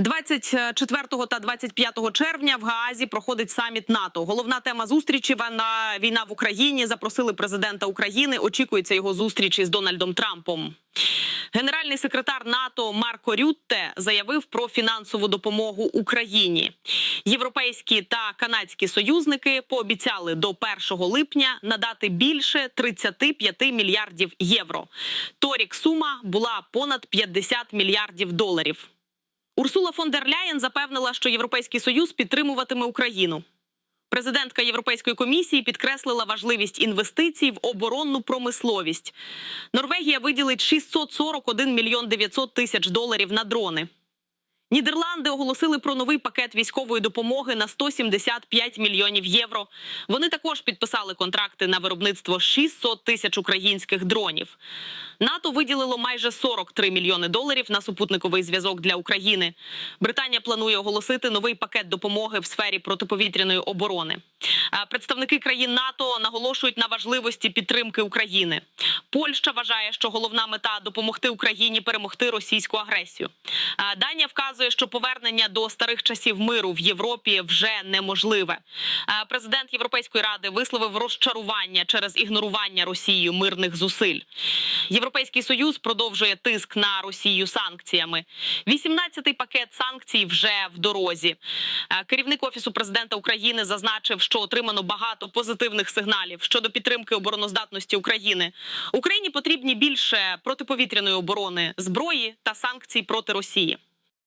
24 та 25 червня в Гаазі проходить саміт НАТО. Головна тема зустрічі вона війна в Україні. Запросили президента України. Очікується його зустріч із Дональдом Трампом. Генеральний секретар НАТО Марко Рютте заявив про фінансову допомогу Україні. Європейські та канадські союзники пообіцяли до 1 липня надати більше 35 мільярдів євро. Торік сума була понад 50 мільярдів доларів. Урсула фон дер Ляєн запевнила, що Європейський союз підтримуватиме Україну. Президентка Європейської комісії підкреслила важливість інвестицій в оборонну промисловість. Норвегія виділить 641 мільйон 900 тисяч доларів на дрони. Нідерланди оголосили про новий пакет військової допомоги на 175 мільйонів євро. Вони також підписали контракти на виробництво 600 тисяч українських дронів. НАТО виділило майже 43 мільйони доларів на супутниковий зв'язок для України. Британія планує оголосити новий пакет допомоги в сфері протиповітряної оборони. Представники країн НАТО наголошують на важливості підтримки України. Польща вважає, що головна мета допомогти Україні перемогти російську агресію. А Данія вказує, що повернення до старих часів миру в Європі вже неможливе. Президент Європейської ради висловив розчарування через ігнорування Росією мирних зусиль. Європейський союз продовжує тиск на Росію санкціями. 18-й пакет санкцій вже в дорозі. Е, Керівник офісу президента України зазначив, що отримано багато позитивних сигналів щодо підтримки обороноздатності України. Україні потрібні більше протиповітряної оборони, зброї та санкцій проти Росії.